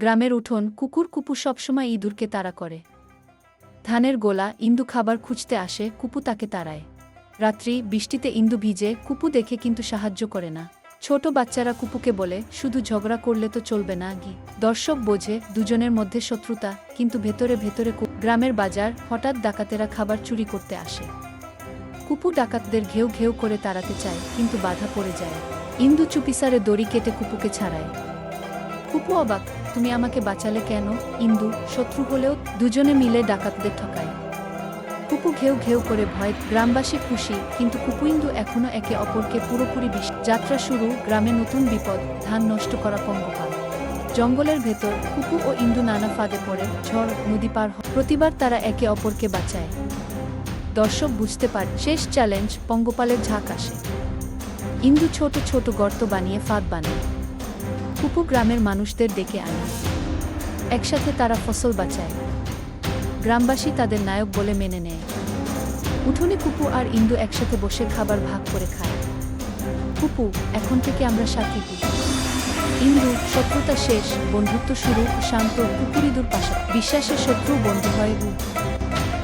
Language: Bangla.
গ্রামের উঠোন কুকুর কুপু সবসময় ইঁদুরকে তাড়া করে। ধানের গোলা ইন্দু খাবার খুঁজতে আসে, কুপু তাকে তাড়ায়। রাত্রি বৃষ্টিতে ইন্দু ভিজে, কুপু দেখে কিন্তু সাহায্য করে না। ছোট বাচ্চারা কুপুকে বলে, শুধু ঝগড়া করলে তো চলবে না গি দর্শক বোঝে, দুজনের মধ্যে শত্রুতা, কিন্তু ভেতরে ভেতরে গ্রামের বাজার হঠাৎ ডাকাতেরা খাবার চুরি করতে আসে। কুপু ডাকাতদের ঘেউ ঘেউ করে তাড়াতে চায়, কিন্তু বাধা পড়ে যায়। ইন্দু চুপিসারে দড়ি কেটে কুপুকে ছাড়ায়। কুপু অবাক তুমি আমাকে বাঁচালে কেন? ইন্দু, শত্রু হলেও দুজনে মিলে ডাকাতদের ঠকায়। কুপু ঘেউ ঘেউ করে ভয়, গ্রামবাসী খুশি, কিন্তু কুপু ইন্দু এখনও একে অপরকে পুরোপুরি বিষ যাত্রা শুরু, গ্রামে নতুন বিপদ, ধান নষ্ট করা পঙ্গপাল। জঙ্গলের ভেতর কুপু ও ইন্দু নানা ফাঁদে পড়ে, ঝড়, নদী পার। প্রতিবার তারা একে অপরকে বাঁচায়। দর্শক বুঝতে পারে, শেষ চ্যালেঞ্জ পঙ্গপালের ঝাঁক আসে। ইন্দু ছোট ছোট গর্ত বানিয়ে ফাঁদ বানায়। কুপু গ্রামের মানুষদের ডেকে আনে। একসাথে তারা ফসল বাঁচায়। গ্রামবাসী তাদের নায়ক বলে মেনে নেয়। উঠোনে কুপু আর ইন্দু একসাথে বসে খাবার ভাগ করে খায়। কুপু এখন থেকে আমরা সাথী ইন্দু, শত্রুতা শেষ, বন্ধুত্ব শুরু, শান্ত কুকুরিদুর পাশা বিশ্বাসের শত্রু বন্ধু হয়